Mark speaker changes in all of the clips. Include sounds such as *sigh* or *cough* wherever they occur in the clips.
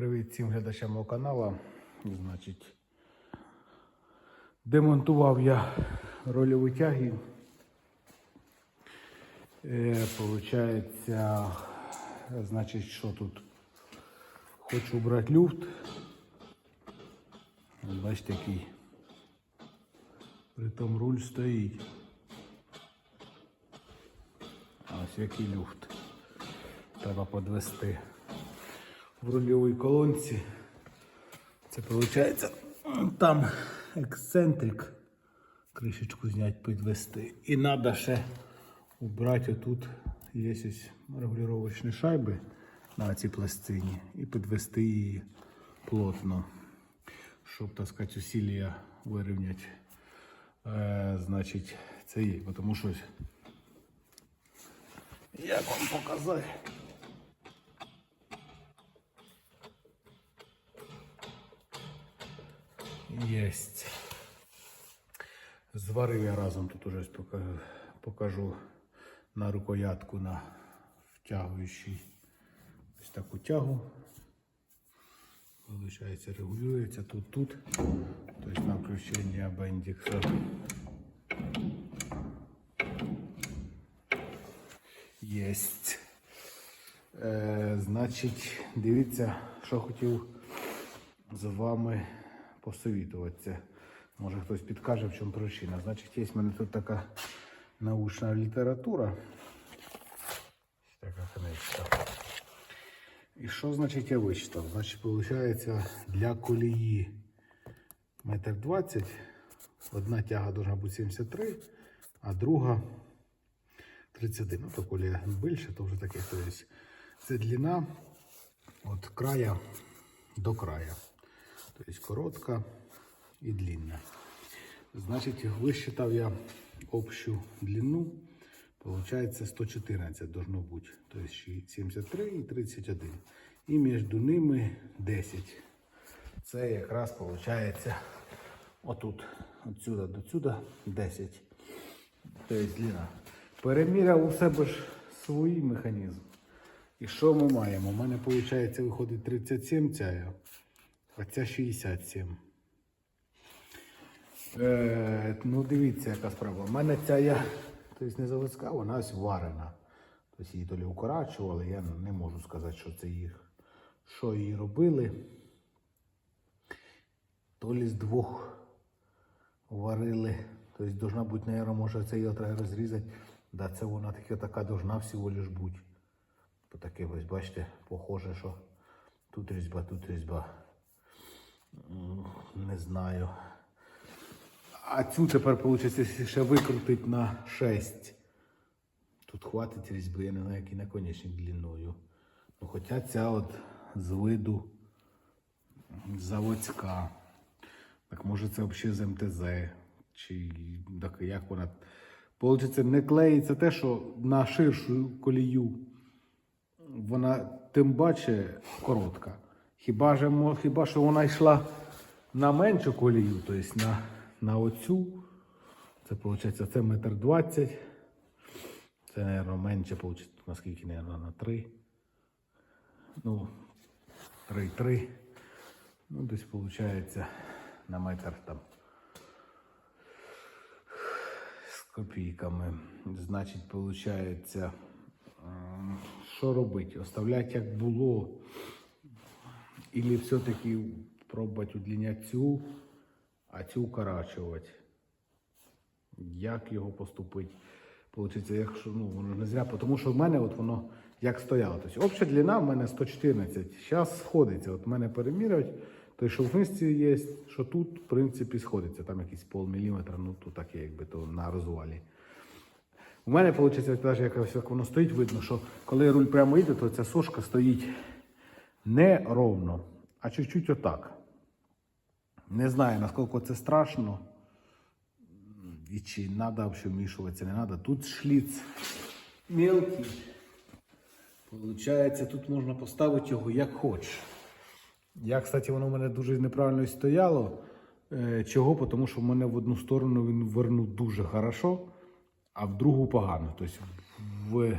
Speaker 1: Привіт всім глядачам мого каналу. Значить, демонтував я рольові тяги. Е, получається, значить, що тут? Хочу брати люфт. Бачите, який. Притом руль стоїть. Ось який люфт. Треба подвести в рульовій колонці. Це виходить там ексцентрик. Кришечку зняти, підвести. І треба ще убрати отут є ось регулювачні шайби на цій пластині і підвести її плотно, щоб, так сказати, усилля вирівняти. Е, значить, це є, тому що як вам показати? Єсть. Зварив я разом тут уже покажу на рукоятку на втягуючий ось таку тягу. Получається, регулюється тут тут. Тобто на включення бендікса. Єсть. Е, значить, дивіться, що хотів з вами посовітуватися. Може хтось підкаже, в чому причина. Значить, є в мене тут така научна література. Така книжка. І що значить я вичитав? Значить, виходить, для колії метр двадцять. Одна тяга должна бути 73, а друга 31. Ну, то коли більше, то вже таке. Тобто це длина від края до края. Тобто коротка і длинна. Значить, висчитав я общу длину. Получается 114 должно бути. Тобто 73 і 31. І між ними 10. Це якраз виходить отут. Отсюда до сюди 10. Тобто длина. Переміряв у себе ж свій механізм. І що ми маємо? У мене виходить виходить 37 ця, а ця 67. Е, ну, дивіться, яка справа. У мене ця я, тобто не заводська, вона ось варена. Тобто її то укорачували, я не можу сказати, що це їх. Що її робили. То лі з двох варили. Тобто должна бути, наверное, може це її треба розрізати. Да, це вона таки така должна всього лиш бути. Таке ось, бачите, похоже, що тут різьба, тут різьба. Не знаю. А цю тепер виходить ще викрутить на 6. Тут хватить різьби, я не знаю, який наконечник длиною. Ну, хоча ця от з виду заводська. Так може це взагалі з МТЗ. Чи так як вона. Получиться, не клеїться те, що на ширшу колію вона тим паче коротка. Хіба, же, хіба що вона йшла на меншу колію, тобто на, на оцю. Це виходить, це метр двадцять. Це, мабуть, менше, виходить, наскільки, мабуть, на 3. Ну, 3-3. Ну, десь виходить на метр там. З копійками. Значить, виходить, що робити? Оставляти як було. Или все-таки пробувати удлиняти цю, а цю укорачувати. Як його поступити? Получиться, якщо ну, воно не зря, тому що в мене от воно як стояло. Тобто обща длина в мене 114. Зараз сходиться. От мене перемірюють, то що в місці є, що тут, в принципі, сходиться. Там якийсь полміліметра, ну тут таке, якби то на розвалі. У мене виходить, навіть якось як воно стоїть, видно, що коли руль прямо йде, то ця сошка стоїть не ровно, а чуть-чуть отак. Не знаю, наскільки це страшно. І чи треба вмішуватися, не треба. Тут шліц мелкий. Получається, тут можна поставити його як хочеш. Я, кстати, воно в мене дуже неправильно стояло. Е, Чого? Тому що в мене в одну сторону він вернув дуже хорошо, а в другу погано. Тобто в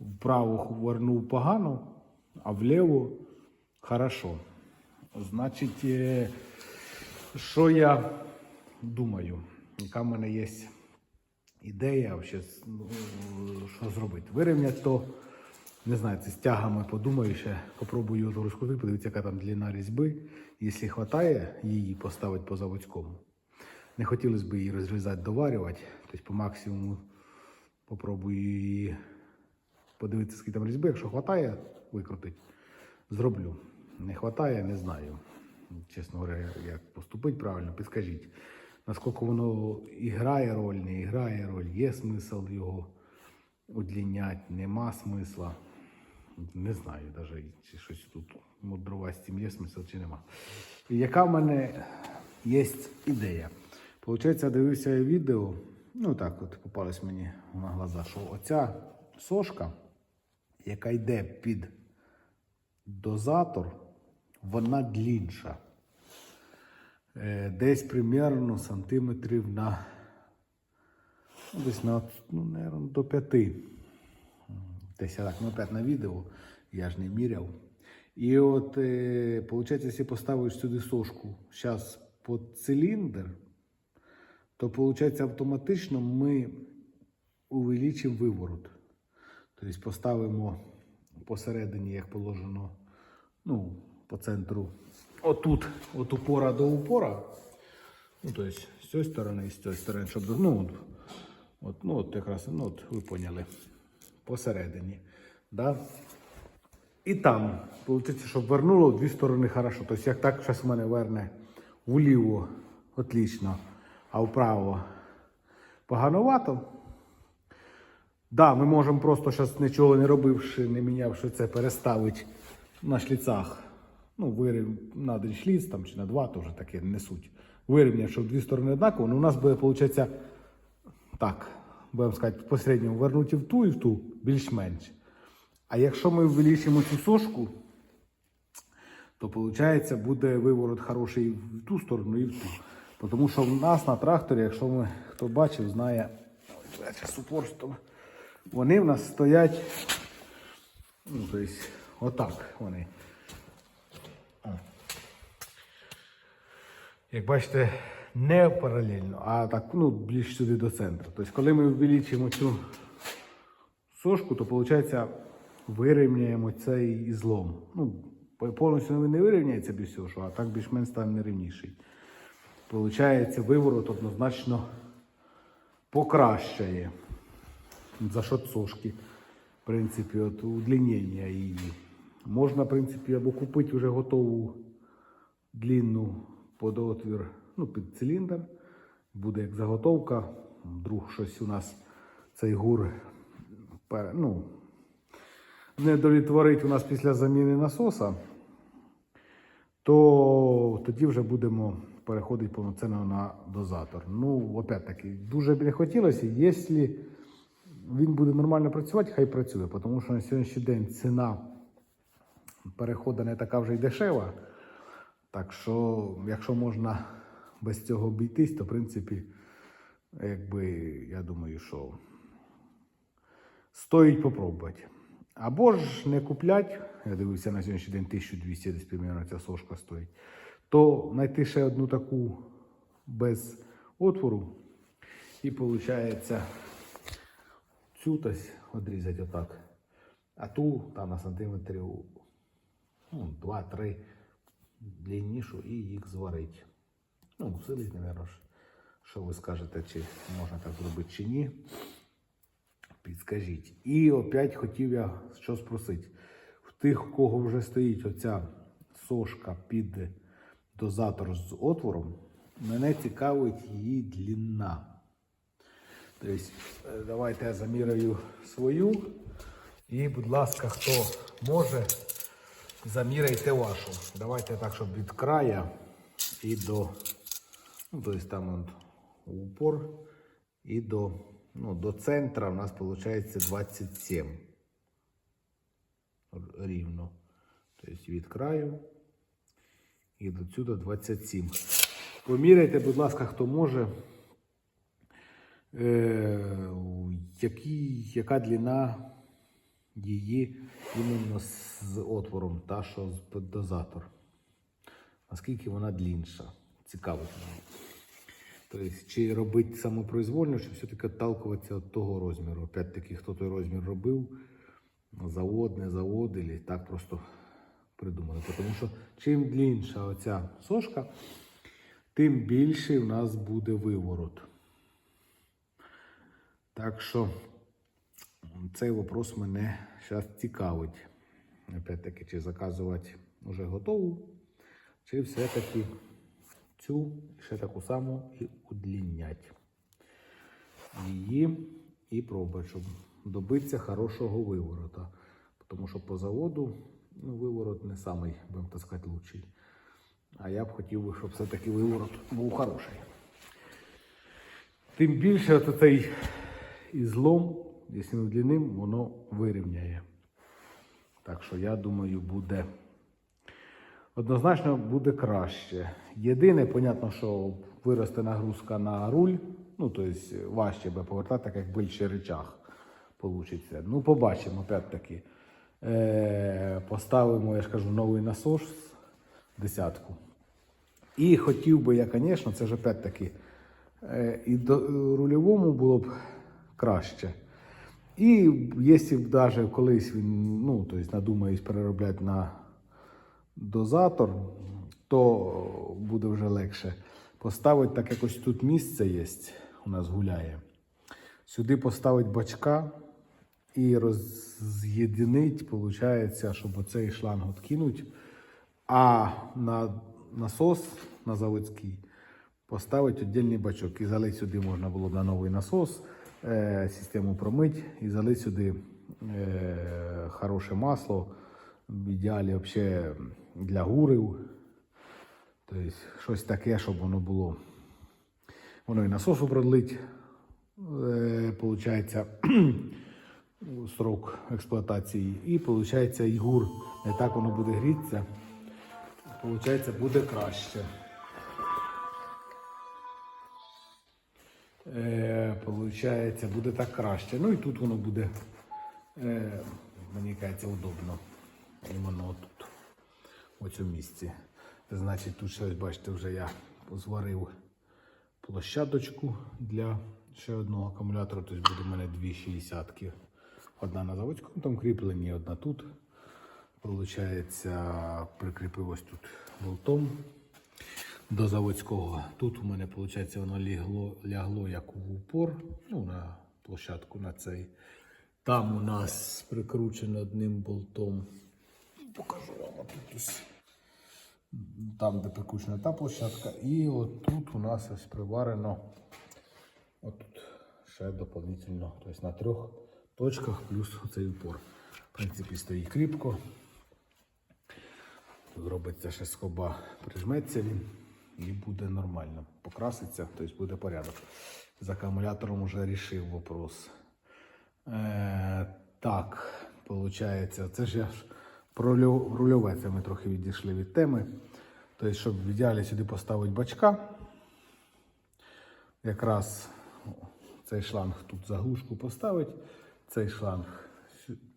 Speaker 1: вправо вернув погано, а вліво Хорошо. Значить, що я думаю, яка в мене є ідея, вообще, що зробити? Вирівняти то, не знаю, це з тягами подумаю ще, попробую його розкрутити, подивитися, яка там длина різьби. Якщо вистачає, її поставити по заводському. Не хотілося б її розрізати, доварювати, тобто по максимуму попробую її подивитися, скільки там різьби. Якщо вистачає, викрутить, зроблю. Не вистачає, не знаю. Чесно говоря, як поступити правильно, підскажіть. Наскільки воно і грає роль, не грає роль, є смисл його удліняти, нема смисла. Не знаю навіть, чи щось тут мудрувати з є смисл чи нема. І яка в мене є ідея? Получається, дивився я відео, ну так от попалось мені на глаза, що оця сошка, яка йде під дозатор, вона длінша. Е, Десь примерно сантиметрів на ну, десь на ну, наверно, до п'яти. Десь я так, ну, п'ять на відео, я ж не міряв. І от, е, виходить, якщо поставиш сюди сошку зараз під циліндр, то виходить автоматично ми увеличимо виворот. Тобто поставимо посередині, як положено, ну, по центру, отут, от упора до упора. Ну, тобто, з цієї сторони і з цієї сторони, щоб, ну, от, ну, от якраз, ну, от, ви поняли, посередині. Да? І там, виходить, щоб вернуло в дві сторони хорошо. Тобто, як так зараз в мене верне вліво, отлично, а вправо поганувато. Да, ми можемо просто зараз нічого не робивши, не мінявши це, переставити на шліцах. Ну, вирів на один шліц там, чи на два, то вже таке не суть. Вирівняти, щоб дві сторони однаково, ну у нас буде, виходить, так, будемо сказати, посередньо вернуті в ту і в ту більш-менш. А якщо ми вилічимо цю сошку, то виходить, буде виворот хороший в ту сторону, і в ту. Тому що в нас на тракторі, якщо ми хто бачив, знає, я упорством. Вони в нас стоять, ну, тобто, отак вони. Як бачите, не паралельно, а так, ну, більш сюди до центру. Тобто, коли ми увеличимо цю сошку, то виходить, вирівняємо цей ізлом. Ну, повністю він не вирівняється цього, що, а так більш-менш стане нерівніший. Получається, виворот однозначно покращає за счет сошки. В принципі, от удлінення її. Можна, в принципі, або купити вже готову длинну під отвір, ну, під циліндр. Буде як заготовка. Вдруг щось у нас цей гур ну, не долітворить у нас після заміни насоса, то тоді вже будемо переходити повноцінно на дозатор. Ну, опять-таки, дуже б не хотілося, якщо він буде нормально працювати, хай працює, тому що на сьогоднішній день ціна переходу не така вже й дешева. Так що, якщо можна без цього обійтись, то в принципі, якби я думаю, що стоїть попробувати. Або ж не куплять, я дивився на сьогоднішній день 1200 десь примерно ця сошка стоїть, то знайти ще одну таку без отвору. І виходить цю тось відрізати отак. А ту там на сантиметрів ну, 2-3 длиннішу і їх зварити. Ну, усилить, мабуть, що ви скажете, чи можна так зробити, чи ні. Підскажіть. І опять хотів я що спросити. В тих, у кого вже стоїть оця сошка під дозатор з отвором, мене цікавить її длина. Тобто, е, давайте я заміряю свою. І, будь ласка, хто може, заміряйте вашу. Давайте так, щоб від края і до, ну, тобто там от, упор і до, ну, до центра у нас виходить 27 рівно. Тобто від краю і до сюди 27. Поміряйте, будь ласка, хто може. Е, які, яка длина її іменно з отвором, та що з дозатор. Наскільки вона длінша. Цікаво. мене. Тобто, чи робити самопроизвольно, чи все-таки отталкуватися від того розміру. Опять-таки, хто той розмір робив, завод, не завод, і так просто придумали. Тому що чим длінша оця сошка, тим більший в нас буде виворот. Так що цей вопрос мене зараз цікавить. Опять-таки, чи заказувати вже готову, чи все-таки цю ще таку саму і удлінять її і пробувати, щоб добитися хорошого виворота. Тому що по заводу ну, виворот не самий, будемо так сказати, лучший. А я б хотів, би, щоб все-таки виворот був хороший. Тим більше от цей ізлом, якщо ми длинним, воно вирівняє. Так що я думаю, буде однозначно буде краще. Єдине, понятно, що виросте нагрузка на руль, ну тобто важче би повертати, так як більший речах получиться. Ну, побачимо, опять-таки. Е, поставимо, я ж кажу, новий насос десятку. І хотів би я, звісно, це ж опять-таки е, і до, рульовому було б краще. І якщо навіть колись він, ну, тобто надумаюсь переробляти на дозатор, то буде вже легше. Поставити так якось тут місце є, у нас гуляє. Сюди поставити бачка і роз'єдинить, виходить, щоб оцей шланг откинуть. А на насос на заводський поставити віддільний бачок. І залить сюди можна було б на новий насос, систему промить і залить сюди е, хороше масло. В ідеалі взагалі для гурів. Тобто щось таке, щоб воно було. Воно і насосу продлить, е, получається, *clears throat* срок експлуатації. І виходить, і гур. Не так воно буде грітися. Получається, буде краще. Е, буде так краще. Ну і тут воно буде, е, мені кажеться, удобно. Іменно тут, у цьому місці. Значить, тут ще ось бачите, вже я зварив площадочку для ще одного акумулятора. Тобто буде в мене дві 60 Одна на заводському там кріплені, одна тут. Получається, прикріпив ось тут болтом до заводського. Тут у мене, виходить, воно лягло, лягло як у упор, ну, на площадку на цей. Там у нас прикручено одним болтом. Покажу вам тут. Там, де прикручена та площадка. І от тут у нас ось приварено. Отут ще доповнительно. Тобто на трьох точках плюс цей упор. В принципі, стоїть кріпко. Тут робиться ще скоба, прижметься він і буде нормально. Покраситься, тобто буде порядок. З акумулятором вже рішив вопрос. Е, так, виходить, це ж я про рульове, це ми трохи відійшли від теми. Тобто, щоб в ідеалі сюди поставити бачка, якраз цей шланг тут заглушку поставить, цей шланг,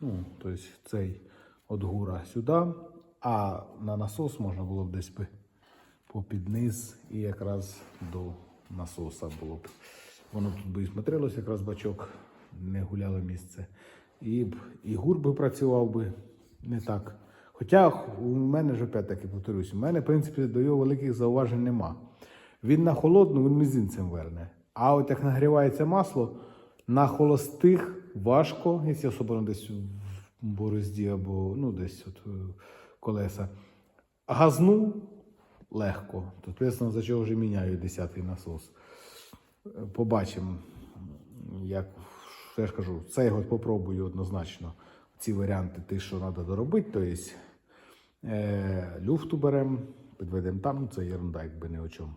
Speaker 1: ну, тобто цей от гура сюди, а на насос можна було б десь попід низ і якраз до насоса було б. Воно тут би і смотрелось, якраз бачок, не гуляло місце. І, і гур би працював би не так. Хоча у мене ж опять-таки повторюсь, у мене, в принципі, до його великих зауважень нема. Він на холодну, він мізинцем верне. А от як нагрівається масло, на холостих важко, якщо особливо десь в борозді або ну, десь от е, колеса. Газну легко. Тобто, за чого вже міняю 10-й насос. Е, Побачимо, як я ж кажу, це я попробую однозначно. Ці варіанти, ті, що треба доробити, тобто е, люфту беремо, підведемо там, ну, це ерунда, якби не о чому.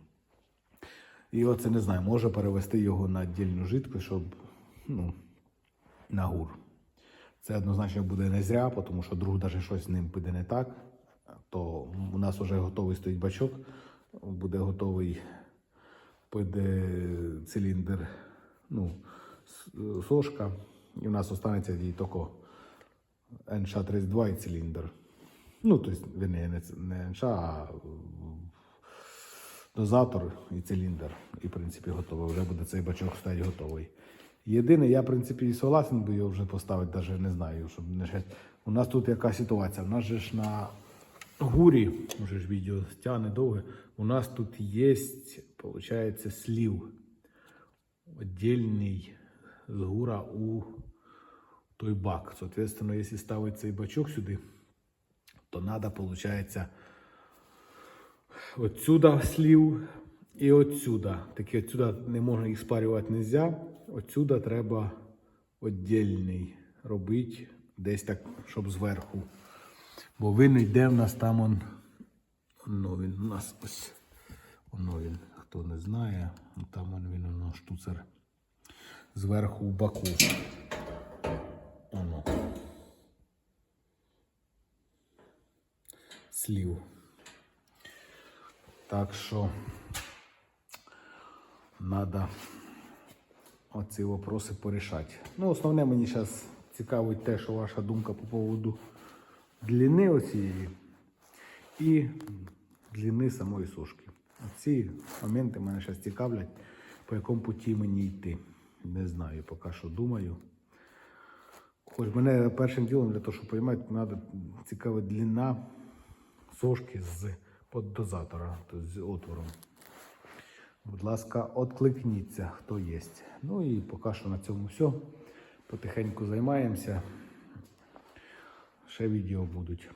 Speaker 1: І оце не знаю, може перевести його на віддільну жидку, щоб ну, на гур. Це однозначно буде не зря, тому що друг навіть щось з ним піде не так, то у нас вже готовий стоїть бачок, буде готовий циліндр, ну, сошка, і у нас останеться її тільки НШ-32 і циліндр. Ну, тобто, він не, НШ, а дозатор і циліндр. І, в принципі, готовий. Вже буде цей бачок стати готовий. Єдине, я, в принципі, і согласен би його вже поставити, навіть не знаю, щоб не. У нас тут яка ситуація? У нас же ж на гурі, вже ж відео стягне довге, у нас тут є, виходить, слів. Отдельний з гура у той бак. Соответственно, якщо ставити цей бачок сюди, то треба, виходить, отсюда слів і отсюда. Такі отсюда не можна їх спарювати нельзя. Отсюда треба віддільний робити, десь так, щоб зверху. Бо він йде в нас там он. Воно він у нас ось. Воно він, хто не знає, ну, там он він воно штуцер зверху в баку. Воно. Слів. Так що треба оці вопроси порішати. Ну, основне мені зараз цікавить те, що ваша думка по поводу длини оцієї і длини самої сушки. Ці моменти мене зараз цікавлять, по якому путі мені йти. Не знаю, поки що думаю. Хоч мене першим ділом для того, щоб розуміти, треба цікава длина сошки з поддозатора, тобто з отвором. Будь ласка, откликніться, хто є. Ну і поки що на цьому все. Потихеньку займаємося. Ще відео будуть.